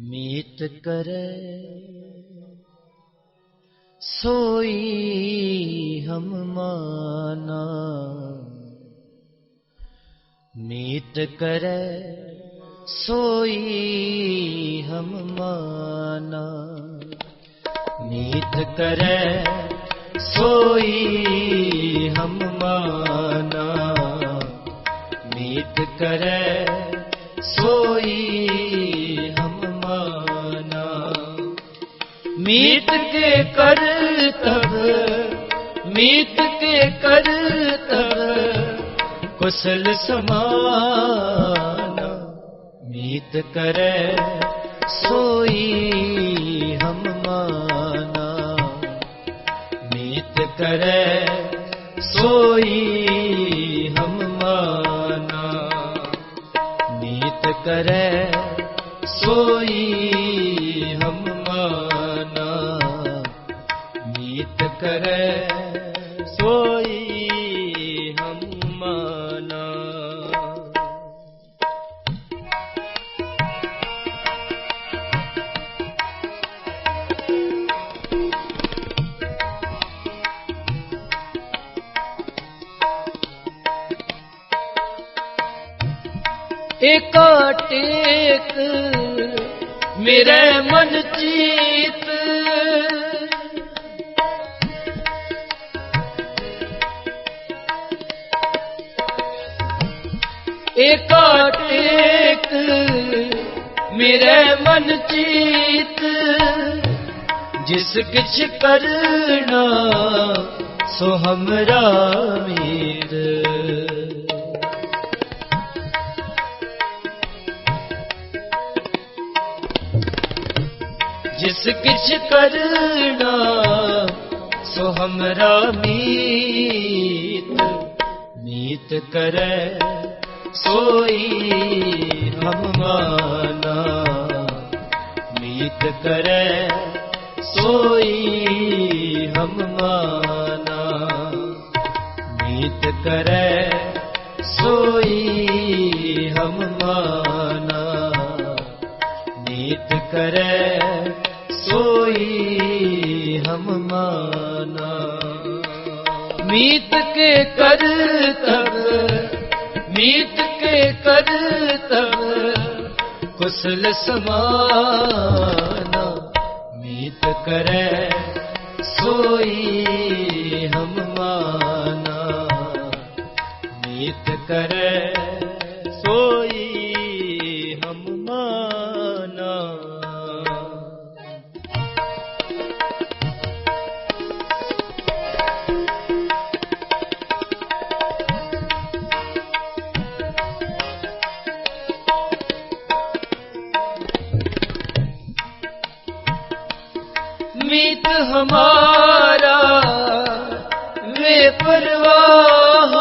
ਮੀਤ ਕਰੇ। ਸੋਈ ਹਮ ਮਾਨਾ। ਮੀਤ ਕਰੇ। ਸੋਈ ਹਮ ਮਾਨਾ। ਮੀਤ ਕਰੇ। ਸੋਈ ਹਮ ਮਾਨਾ। ਮੀਤ ਕਰੇ। मीत के कर तब मीत के कर तब कुशल समान मीत करे सोई ਕਰੈ ਸੋਈ ਹਮ ਮਾਨਾ ਇਕ ਟੇਕ ਮੇਰੇ ਮਨ ਚੀਤ ਏਕਾ ਟੇਕ ਮੇਰੇ ਮਨ ਚੀਤ, ਜਿਸ ਕਿਛ ਕਰਨਾ ਸੋ ਹਮਰਾ ਮੀਰ। ਜਿਸ ਕਿਛ ਕਰਨਾ ਸੋ ਹਮਰਾ ਮੀਤ ਮੀਤ ਕਰੈ ਸੋਈ ਹਮ ਮਾਨਾ ਮੀਤ ਕਰੈ ਸੋਈ ਹਮ ਮਾਨਾ ਮੀਤ ਕਰੈ ਸੋਈ ਹਮ ਮਾਨਾ ਨੀਤ ਕਰੈ ਸੋਈ ਹਮ ਮਾਨਾ ਮੀਤ ਕੇ ਕਰ ਤਬ ਮੀਤ ਕੇ ਕਰ ਤਬ ਕੁਸਲ ਸਮਾਨਾ ਮੀਤ ਕਰੈ ਸੋਈ ਹਮ ਮਾਨਾ। ਮੀਤ हमारा वे परवाह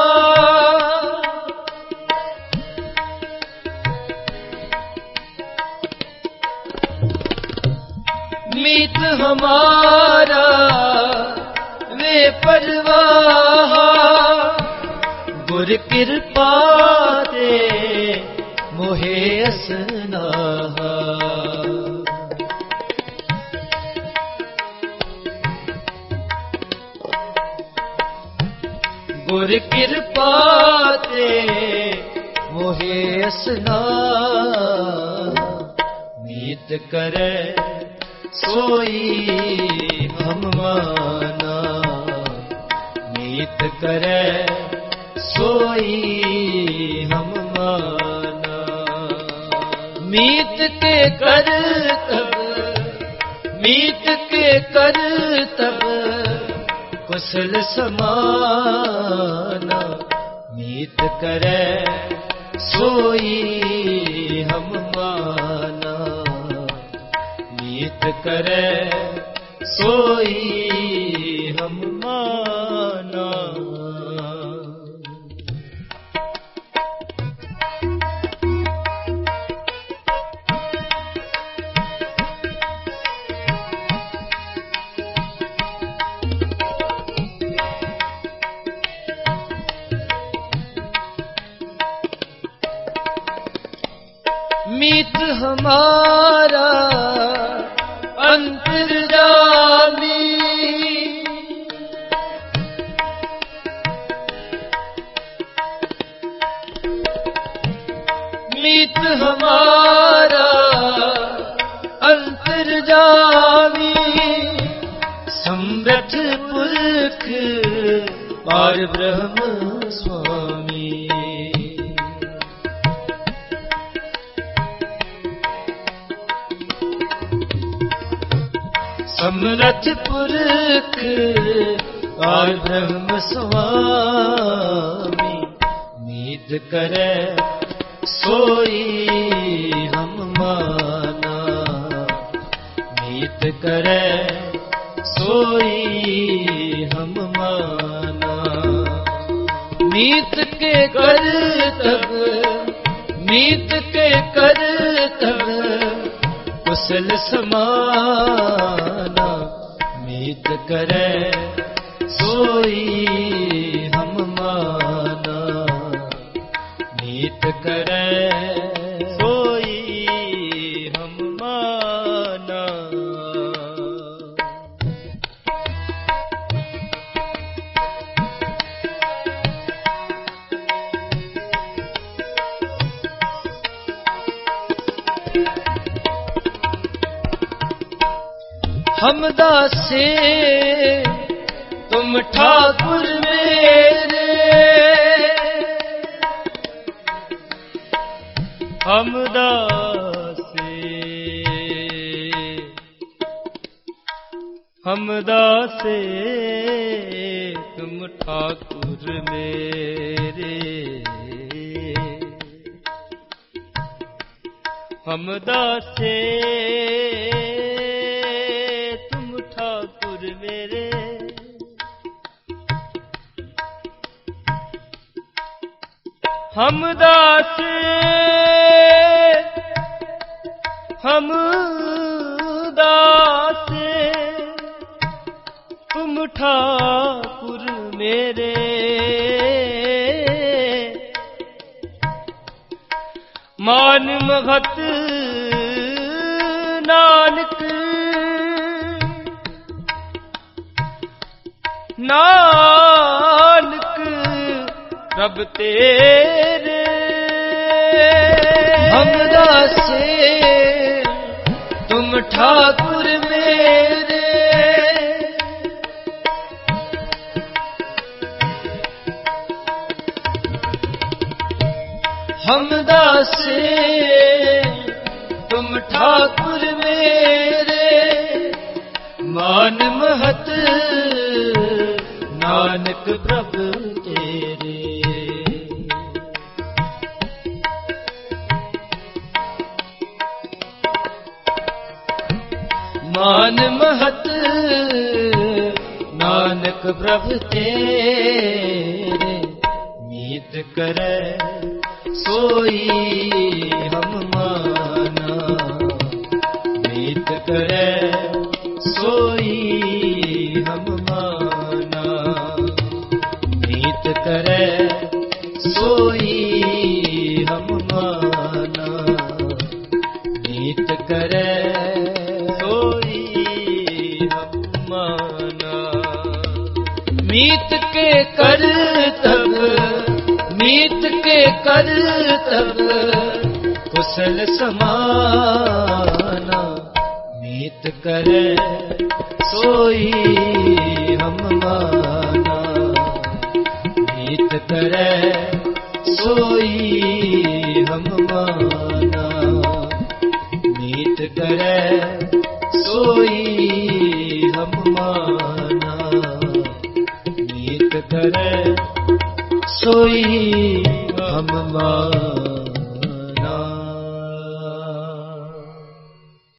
मीत हमारा वे परवाह गुर कृपा ਗੁਰ ਕਿਰਪਾ ਤੇ ਮੋਹਿ ਅਸਨਾ ਮੀਤ ਕਰੈ ਸੋਈ ਹਮਾਨਾ ਮਾਨਾ। ਮੀਤ ਕਰੈ ਸੋਈ ਹਮ ਮਾਨਾ। ਮੀਤ ਕੇ ਕਰ ਤਬ, ਮੀਤ ਕੇ ਕਰ ਤਬ। ਕੁਸਲ ਸਮਾਨਾ ਮੀਤ ਕਰੈ ਸੋਈ ਹਮ ਮਾਨਾ। ਮੀਤ ਕਰੈ ਸੋਈ ਹਮਾਰਾ ਅੰਤਰਜਾਮੀ ਹਮਾਰਾ ਅੰਤਰਜਾਮੀ ਸਮਰਥ ਪੁਰਖ ਪਾਰ ਬ੍ਰਹਮ ਸਵਾ समरथ पुरख पार ब्रह्म स्वामी नीत करे सोई हम माना नीत करे सोई हम माना नीत के कर तब नीत के कर तब कुशल समाना ਹਿਤ ਕਰੈ ਸੋਈ ਹਮ ਮਾਨਾ ਨੀਤ ਕਰੈ हम दासे तुम ठाकुर मेरे हम दासे हम दासे तुम ठाकुर मेरे हम दासे ਹਮ ਦਾਸ ਹਮ ਮੇਰੇ। ਮਾਨ ਮਗਤ ਨਾਨਕ ਨਾ ਰੱਬ ਤੇਰੇ। ਹਮ ਦਾਸੇ, ਤੁਮ ਠਾਕੁਰ ਮੇਰੇ। ਹਮ ਦਾਸੇ, ਤੁਮ ਠਾਕੁਰ ਮੇਰੇ। ਮਾਨ ਮਹਤ, ਨਾਨਕ ਪ੍ਰਭ ਮਾਨ ਮਹਤ, ਨਾਨਕ ਪ੍ਰਭ ਤੇਰੇ, ਮੀਤ ਕਰੈ, ਸੋਈ ਹਮ ਮਾਨਾ। ਮੀਤ ਕਰੈ, ਸੋਈ ਹਮ ਮਾਨਾ। ਮੀਤ ਕਰੈ मीत के कर तब कुशल समाना मीत करे सोई हम माना मीत करे सोई हम माना मीत करे सोई